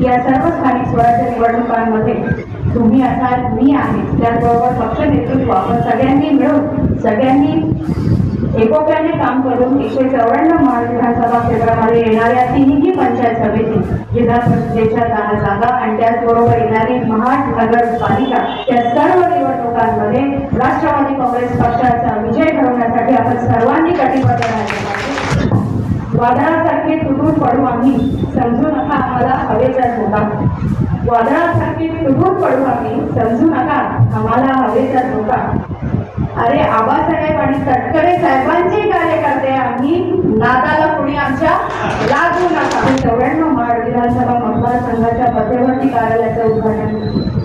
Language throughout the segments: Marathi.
या सर्व स्थानिक स्वराज्य निवडणुकांमध्ये तुम्ही असाल मी आहे. त्याचबरोबर पक्ष नेतृत्व आपण सगळ्यांनी मिळून सगळ्यांनी एकोप्याने काम करून एकशे चौऱ्याण्णव महाड विधानसभा क्षेत्रामध्ये येणाऱ्या तिन्ही पंचायत समिती जिल्हा परिषदेच्या दहा जागा आणि त्याचबरोबर येणारी महाड नगरपालिका या सर्व निवडणुकांमध्ये राष्ट्रवादी काँग्रेस पक्षाचा विजय घडवण्यासाठी आपण सर्वांनी कटिबद्ध राहिले वादळासारखे तुटून पडू आम्ही. समजू नका आम्हाला हवेचा धोका. वादळासारखे तुटून पडू आम्ही. समजू नका आम्हाला हवेचा धोका. अरे आबासाहेब आणि तटकरे साहेबांचे कार्यकर्ते आम्ही नादाला कुणी आमच्या लागू नका. चौऱ्याण्णव माड विधानसभा मतदारसंघाच्या मध्यवर्ती कार्यालयाचं उद्घाटन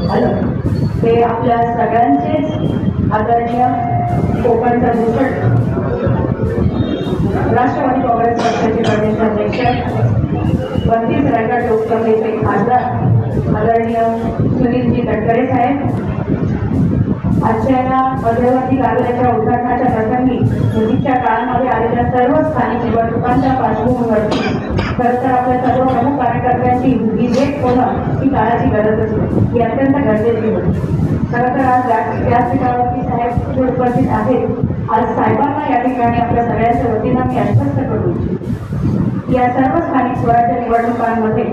झालं. ते आपल्या सगळ्यांचेच आदरणीय कोकणचा भूषण. राष्ट्रवादी काँग्रेस पक्षाचे प्रदेश अध्यक्ष बत्तीस रायगड लोकसभेचे खासदार आदरणीय सुनीलजी तटकरे साहेब आजच्या या मध्यवर्ती कार्यालयाच्या उद्घाटनाच्या प्रसंगी नजीकच्या काळामध्ये आलेल्या सर्व स्थानिक निवडणुकांच्या पार्श्वभूमीवरती खरं तर आपल्या सर्व प्रमुख कार्यकर्त्यांची ही भेट होणं ही काळाची गरज असते. ही अत्यंत गरजेची होती खरं तर आज व्यासपीठावरती साहेब उपस्थित आहेत. आज साहेबांना या ठिकाणी आपल्या सगळ्यांच्या वतीनं मी आश्वस्त करू इच्छिते. या सर्व स्थानिक स्वराज्य निवडणुकांमध्ये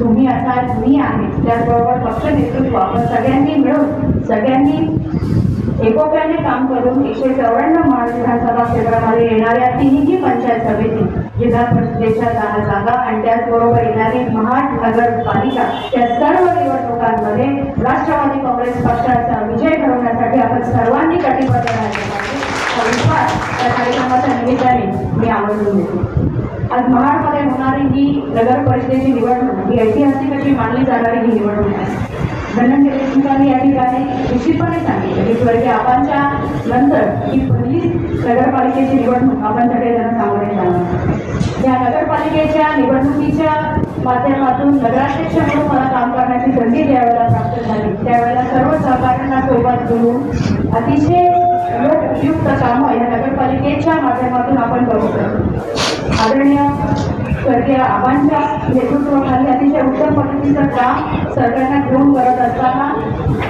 तुम्ही आता मी आहे त्याचबरोबर पक्ष नेतृत्व आपण सगळ्यांनी मिळून सगळ्यांनी एकोप्याने काम करून एकशे चौऱ्याण्णव महाड विधानसभा क्षेत्रामध्ये येणाऱ्या तिन्ही पंचायत समिती जिल्हा परिषदेच्या दहा जागा आणि त्याचबरोबर येणारी महाड नगरपालिका या सर्व निवडणुकांमध्ये राष्ट्रवादी काँग्रेस पक्षाचा विजय घडवण्यासाठी आपण सर्वांनी कटिबद्ध राहिले पाहिजे. विश्वास त्या कार्यक्रमाच्या निमित्ताने मी आवर्जून देते आज महाडमध्ये होणारी ही नगर परिषदेची निवडणूक ही ऐतिहासिक अशी मानली जाणारी ही निवडणूक आहे. धनंजय देशमुखांनी या ठिकाणी निश्चितपणे सांगितलं की स्वर्गीय आपांच्या नंतर ही पहिली नगरपालिकेची निवडणूक आपण सगळेजण सामोरे जाणार या नगरपालिकेच्या निवडणुकीच्या माध्यमातून नगराध्यक्ष म्हणून मला काम करण्याची संधी ज्यावेळेला प्राप्त झाली त्यावेळेला सर्व सहकार्यांना सोबत घेऊन अतिशय नगरपालिकेच्या माध्यमातून आपण करू शकतो आदरणीय स्वर्गीय आबांच्या नेतृत्वाखाली अतिशय उत्तम पद्धतीचं काम सरकारने घेऊन करत असताना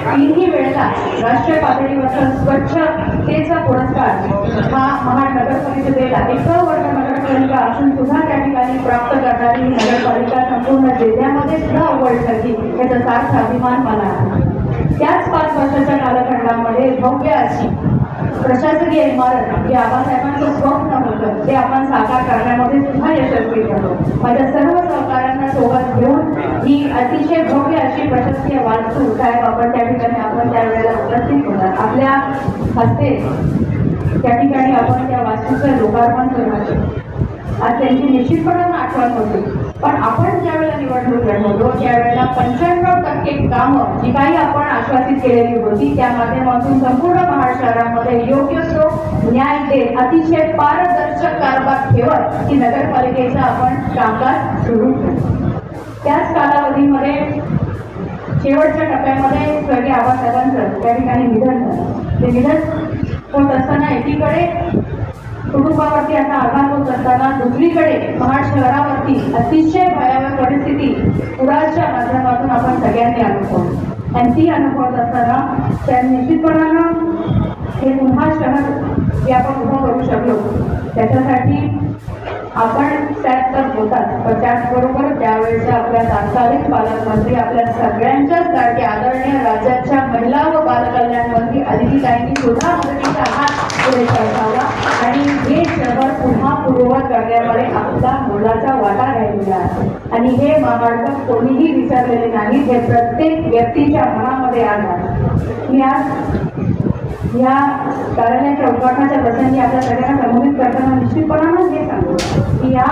तिन्ही वेळेला राष्ट्रीय पातळीवरचा स्वच्छतेचा पुरस्कार हा महानगर परिषदेला एक वर्ग नगरपालिका असून सुद्धा त्या ठिकाणी प्राप्त करणारी नगरपालिका संपूर्ण जिल्ह्यामध्ये सुद्धा अव्वल ठरली. याचा सार्थ अभिमान मला आहे त्याच पाच वर्षाच्या कालखंडामध्ये भव्य अशी प्रशासकीय इमारत जे आबासाहेबांचं स्वप्न होतं. ते आपण साकार करण्यामध्ये सुद्धा यशस्वी झालो. माझ्या सर्व सहकाऱ्यांना सोबत घेऊन ही अतिशय भव्य अशी प्रशासकीय वास्तू साहेब आपण त्या ठिकाणी आपण त्यावेळेला उपस्थित होणार. आपल्या हस्ते त्या ठिकाणी आपण त्या वास्तूचं लोकार्पण करणार आज त्यांची निश्चितपणानं आठवण होती. पण आपण ज्यावेळेला निवडणूक लढवतो त्यावेळेला पंच्याण्णव टक्के कामं जी काही आपण आश्वासित केलेली होती. त्या माध्यमातून संपूर्ण महाराष्ट्रामध्ये योग्य तो न्याय देत अतिशय पारदर्शक कारभार ठेवत ही नगरपालिकेचं आपण कामकाज सुरू त्याच कालावधीमध्ये शेवटच्या टप्प्यामध्ये स्वर्गीय आबासाहेबांचं त्या ठिकाणी निधन झालं. ते निधन होत असताना एकीकडे कुटुंबावरती असा आघात होत असताना दुसरीकडे महाड शहरावरती अतिशय भयावह परिस्थिती पुराच्या माध्यमातून आपण सगळ्यांनी अनुभव आणि ती अनुभवत असताना त्या निश्चितपणानं हे पुन्हा शहर हे आपण उभं करू शकलो त्याच्यासाठी आपण त्यात तर होतात. पण त्याचबरोबर त्यावेळेच्या आपल्या तात्कालिक पालकमंत्री आपल्या सगळ्यांच्याच लाडके आदरणीय राज्याच्या महिला व बालकल्याण मंत्री अदितीताईंनी सुद्धा मदतीचा हात पुढे सरसावला आणि हे शहर पुन्हा पूर्ववत करण्यामध्ये आपला मुलाचा वाटा राहिलेला आहे. आणि हे महामार्ग कोणीही विसरलेले नाही हे प्रत्येक व्यक्तीच्या मनामध्ये आज आहे. मी आज या कार्यालयाच्या उद्घाटनाच्या प्रसंगी आपल्या सगळ्यांना संबोधित करताना निश्चितपणानं हे सांगतो की या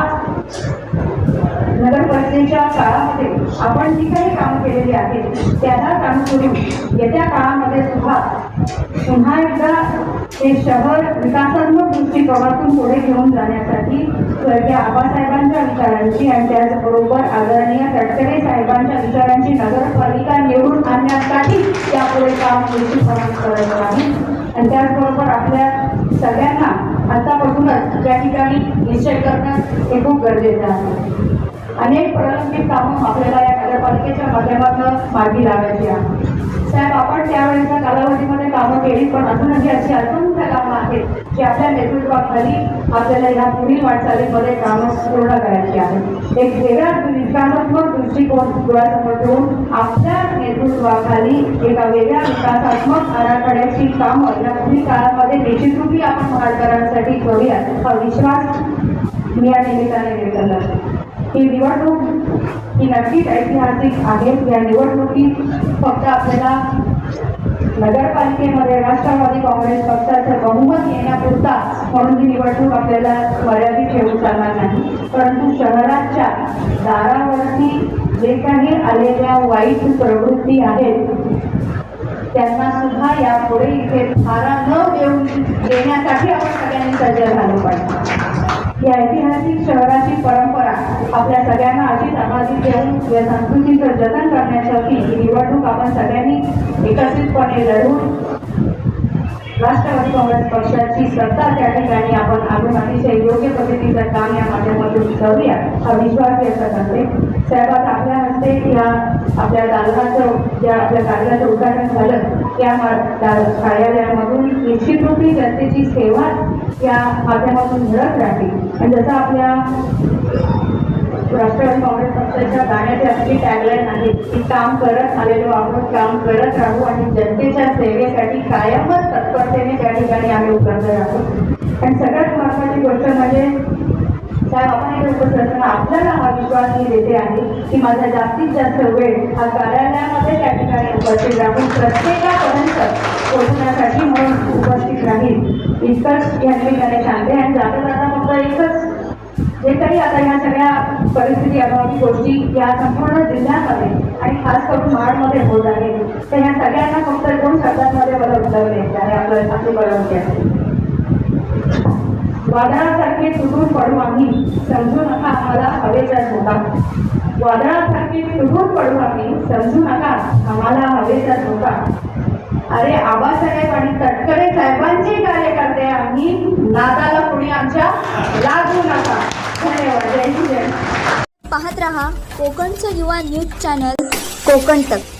नगर परिषदेच्या काळामध्ये आपण जी काही कामं केलेली आहेत त्याला अनुसरून येत्या काळामध्ये सुद्धा पुन्हा एकदा हे शहर विकासात्मक दृष्टिकोनातून पुढे घेऊन जाण्यासाठी स्वर्गीय आबासाहेबांच्या विचारांची आणि त्याचबरोबर आदरणीय तटकरे साहेबांच्या विचारांची नगरपालिका निवडून आणण्यासाठी यापुढे काम दृष्टिकोनात करत आहे. आणि त्याचबरोबर आपल्या सगळ्यांना आतापासूनच त्या ठिकाणी निश्चय करणं हे खूप गरजेचं आहे. अनेक प्रलंबित कामं आपल्याला या नगरपालिकेच्या माध्यमातून मार्गी लावायची आहे साहेब आपण त्यावेळेच्या कालावधीमध्ये कामं केली पण अजूनही अशी असंख्य कामं आहेत की आपल्या नेतृत्वाखाली आपल्याला ह्या पुढील वाटचालीमध्ये कामं पूर्ण करायची आहेत. एक वेगळा विकासात्मक दृष्टिकोन डोळ्यासमोर ठेवून आपल्या नेतृत्वाखाली एका वेगळ्या विकासात्मक आराखड्याची कामं या पुढील काळामध्ये निश्चितरूपी आपण महाराष्ट्रासाठी करूयात हा विश्वास मी या निमित्ताने व्यक्त करते. ही निवडणूक ही नक्कीच ऐतिहासिक आहेत या निवडणुकीत फक्त आपल्याला नगरपालिकेमध्ये राष्ट्रवादी काँग्रेस पक्षाचं बहुमत येण्यापुरता म्हणून ही निवडणूक आपल्याला मर्यादित ठेवू चालणार नाही. परंतु शहराच्या दारावरती जे काही आलेल्या वाईट प्रवृत्ती आहेत त्यांना सुद्धा यापुढे इथे थारा न देऊन देण्यासाठी आपण सगळ्यांनी सज्ज झालो पाहिजे. या ऐतिहासिक शहराची परंपरा आपल्या सगळ्यांना अशी सामाजिक देऊन या संस्कृतीचं जतन करण्यासाठी ही निवडणूक आपण सगळ्यांनी एकत्रितपणे लढून राष्ट्रवादी काँग्रेस पक्षाची सत्ता त्या ठिकाणी आपण आणून अतिशय योग्य पद्धतीचं काम या माध्यमातून करूया. हा विश्वास व्यक्त करते. साहेबात आपल्या हस्ते या आपल्या दालनाचं ज्या आपल्या कार्यालयाचं उद्घाटन झालं. त्या मा- दा- कार्यालयामधून निश्चितरूपी जनतेची सेवा या माध्यमातून घडत राहील आणि जसं आपल्या राष्ट्रवादी काँग्रेस पक्षाच्या गाण्याची असली टॅगलाईन आहे की काम करत आलेलो आपण काम करत राहू आणि जनतेच्या सेवेसाठी कायमच तत्परतेने त्या ठिकाणी आम्ही उपलब्ध राहू आणि सगळ्या महत्वाची गोष्ट म्हणजे साहेब आपण आपल्याला हा विश्वास मी देते आहे की माझा जास्तीत जास्त वेळ हा कार्यालयामध्ये त्या ठिकाणी उपस्थित राहून प्रत्येकापर्यंत पोहोचण्यासाठी म्हणून उपस्थित राहील. इतकंच या निमित्ताने सांगते आणि जाता जाता फक्त एकच जे काही आता ह्या सगळ्या परिस्थिती अभावी गोष्टी या संपूर्ण जिल्ह्यामध्ये आणि खास करून महाडमध्ये होत आहे तर ह्या सगळ्यांना फक्त दोन शब्दांमध्ये मला उत्तर द्यायचं आहे. आपलं आपली परवानगी आहे वादळासारखे तुटून पडू आम्ही समजू नका आम्हाला हवेचा धोका वादळासारखे तुटून पडू आम्ही समजू नका आम्हाला हवेचा धोका अरे आबासाहेब आणि तटकरे साहेबांचे कार्यकर्ते आम्ही नादाला कोणी आमच्या लागू नका. धन्यवाद. जय जय पाहत रहा कोकणचं युवा न्यूज चॅनल कोकण तक.